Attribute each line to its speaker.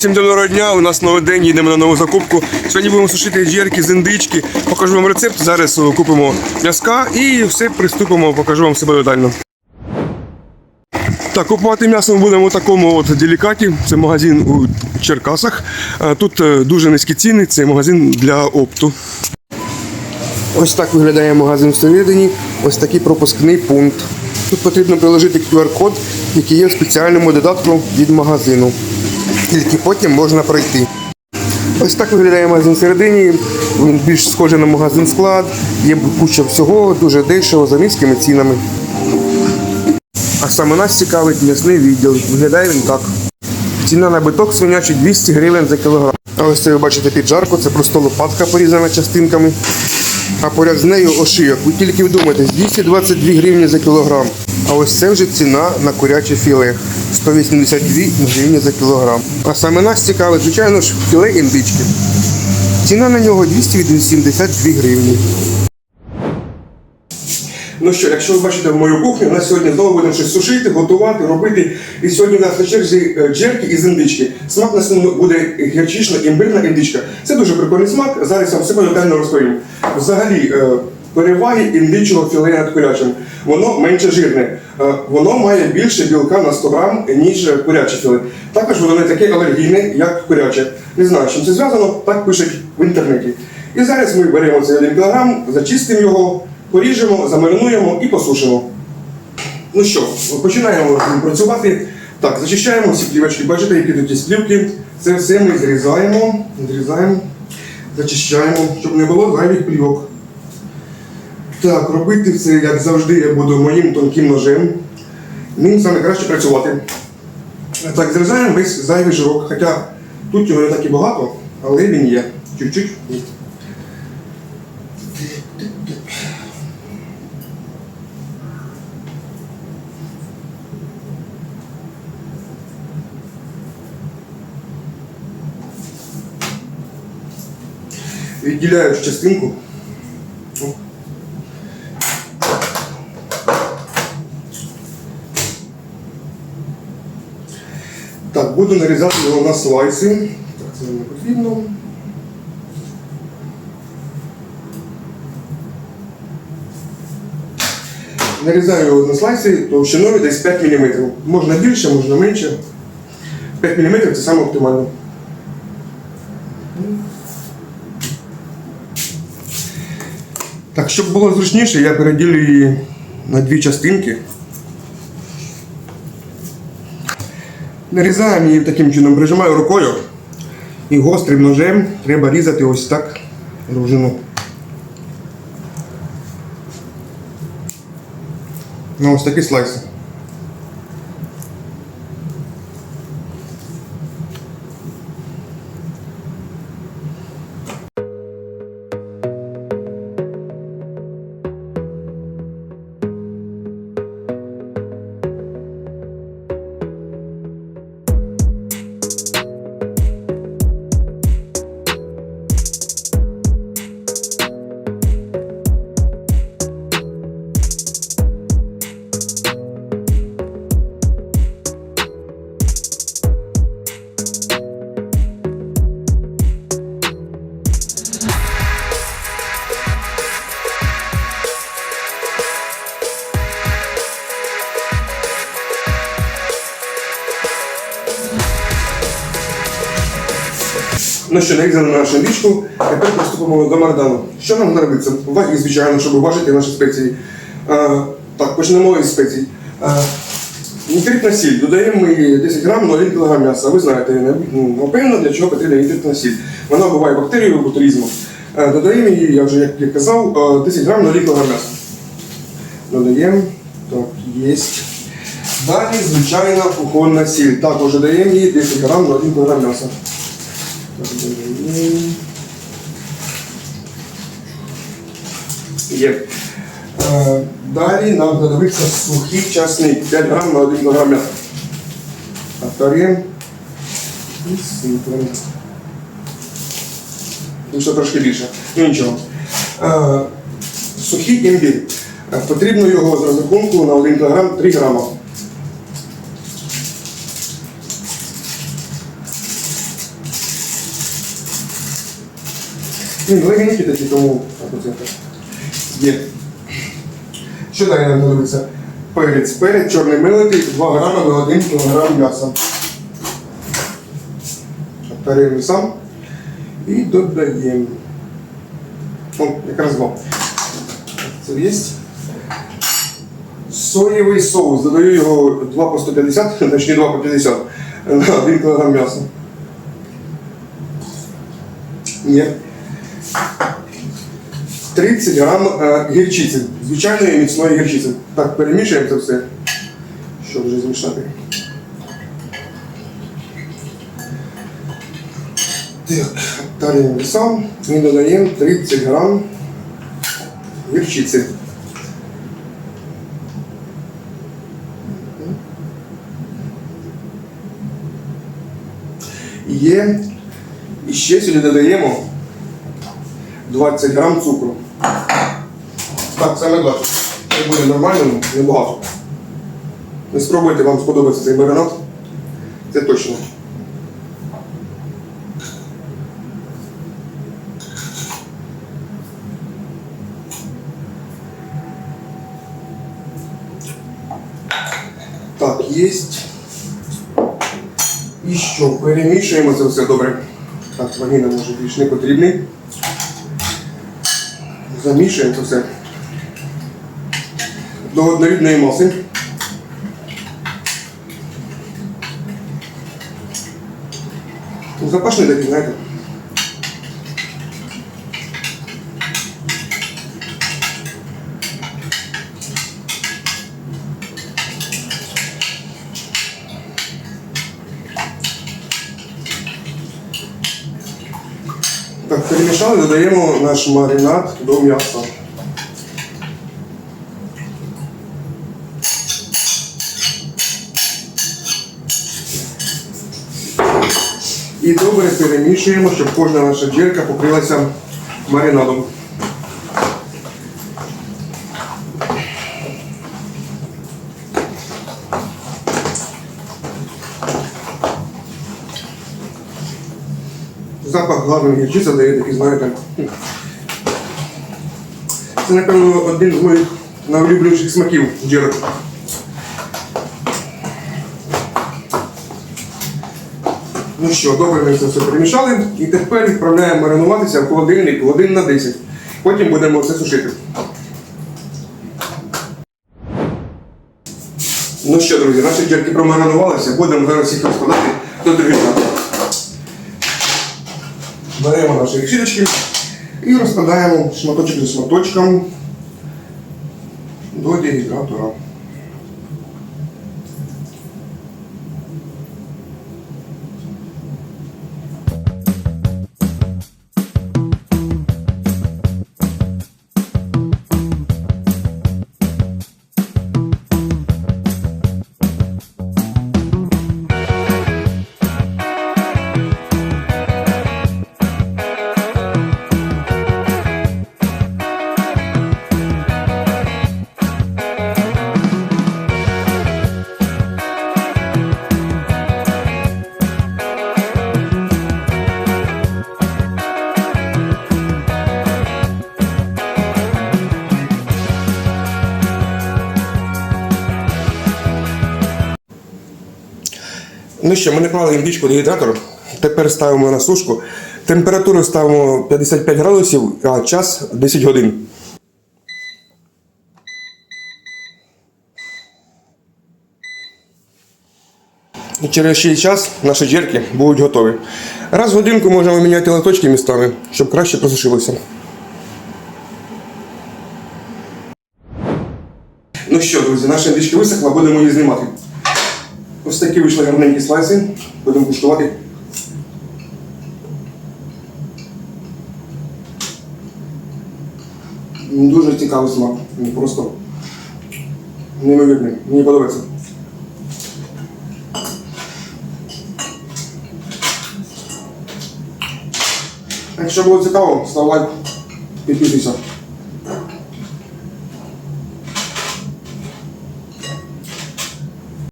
Speaker 1: Всім доброго дня, у нас новий день, їдемо на нову закупку. Сьогодні будемо сушити джерки з індички. Покажу вам рецепт. Зараз е, купимо м'язка і все приступимо, покажу вам себе детально. Так, купувати м'ясо ми будемо у такому от делікаті. Це магазин у Черкасах. Е, Тут е, дуже низькі ціни, це магазин для опту. Ось так виглядає магазин всередині. Ось такий пропускний пункт. Тут потрібно приложити QR-код, який є в спеціальному додатку від магазину. Тільки потім можна пройти. Ось так виглядає магазин всередині. Він більш схожий на магазин склад, є куча всього, дуже дешево, за низькими цінами. А саме нас цікавить м'ясний відділ. Виглядає він так. Ціна на биток свинячий 200 гривень за кілограм. А ось це ви бачите піджарку, це просто лопатка порізана частинками. А поряд з нею ошийок. Ви тільки вдумайтесь, 222 гривні за кілограм. А ось це вже ціна на куряче філе. 182 гривні за кілограм. А саме нас цікавить, звичайно ж, філе індички. Ціна на нього 282 гривні. Ну що, якщо ви бачите мою кухню, у нас сьогодні знову будемо щось сушити, готувати, робити. І сьогодні у нас на черзі е, джерки із індички. Смак на основному буде гірчична імбирна індичка. Це дуже прикольний смак. Зараз я вам все детально розповім. Взагалі, е, переваги індичого філе над курячим. Воно менше жирне. Е, Воно має більше білка на 100 грам, ніж куряче філе. Також воно не таке алергійне, як куряче. Не знаю, з чим це зв'язано, так пишуть в інтернеті. І зараз ми беремо цей 1 кг, зачистимо його, поріжемо, замаринуємо і посушимо. Ну що, починаємо працювати. Так, зачищаємо всі плівочки. Бачите, які тут є плівки. Це все ми зрізаємо, зрізаємо, зачищаємо, щоб не було зайвих плівок. Так, робити це, як завжди, я буду моїм тонким ножем. Ним саме краще працювати. Так, зрізаємо весь зайвий жирок, хоча тут його не так і багато, але він є. Чуть-чуть. Є. Відділяю частинку. Так, буду нарізати його на слайси. Так, це не потрібно. Нарізаю його на слайси товщиною десь 5 мм. Можна більше, можна менше. 5 мм це саме оптимально. Так, щоб було зручніше, я переділю її на дві частинки. Нарізаємо її таким чином, прижимаю рукою і гострим ножем треба різати ось так довжину. На ось такі слайси. Ну що, нарізали нашу індичку, тепер приступимо до мардану. Що нам знадобиться? Ваги, звичайно, щоб важити наші спеції. А, так, почнемо із спецій. Нітритна сіль. Додаємо ми 10 грам на 1 кг м'яса. Ви знаєте, не- ну, напевно, для чого потрібна нітритна сіль. Вона вбиває бактерію ботулізму. Додаємо її, я вже як я казав, 10 грам на 1 кг м'яса. Додаємо. Так, є. Далі, звичайна кухонна сіль. Також додаємо її 10 грам на 1 кг м'яса. Є. Е, Далі нам знадобиться сухий часник 5 грам на 1 кг м'яса. Повторюємо. І сиплемо. Ну, що трошки більше. Ну нічого. Е, Сухий імбір. Е, Потрібно його з розрахунку на 1 кг 3 грама. Він легенький такий, тому. Є. Що далі нам дивиться? Перець. Перець чорний милитий, 2 грами на 1 кг м'яса. Перевірю сам. І додаємо. О, якраз два. Це є. Соєвий соус. Додаю його 2 по 150, точніше 2 по 50 на 1 кг м'яса. Є. 30 грам е, гірчиці. Звичайної міцної гірчиці. Так, перемішуємо це все, щоб вже змішати. Так, таримо сам і додаємо 30 грам гірчиці. Є. І ще сюди додаємо 20 грам цукру. Так, саме 20. Це буде нормально, небагато. Не спробуйте, вам сподобається цей маринад. Це точно. Так, єсть. І що? Перемішуємо це все добре. Так, ваніна може більш не потрібний. Замішуємо це все до однорідної маси. Запашний такий, знаєте. Так, перемішали, додаємо наш маринад до м'яса. І добре перемішуємо, щоб кожна наша джерка покрилася маринадом. Запах гарної гірчиці дає такий, знаєте. Це, напевно, один з моїх найулюбленіших смаків джерок. Ну що, добре ми це все перемішали. І тепер відправляємо маринуватися в холодильник годин на 10. Потім будемо все сушити. Ну що, друзі, наші джерки промаринувалися, будемо зараз їх розкладати до дегідратора. Беремо наші решіточки і розкладаємо шматочок за шматочком до дегідратора. Ну що, ми наклали індичку дегідратор. Тепер ставимо на сушку. Температуру ставимо 55 градусів, а час 10 годин. І через ще час наші джерки будуть готові. Раз в годинку можемо міняти латочки містами, щоб краще просушилося. Ну що, друзі, наша індичка висохла, будемо її знімати. Ось такі вийшли гарненькі слайси. Будемо куштувати. Дуже цікавий смак. Просто неймовірний. Мені подобається. Якщо було цікаво, став лайк, підписуйся.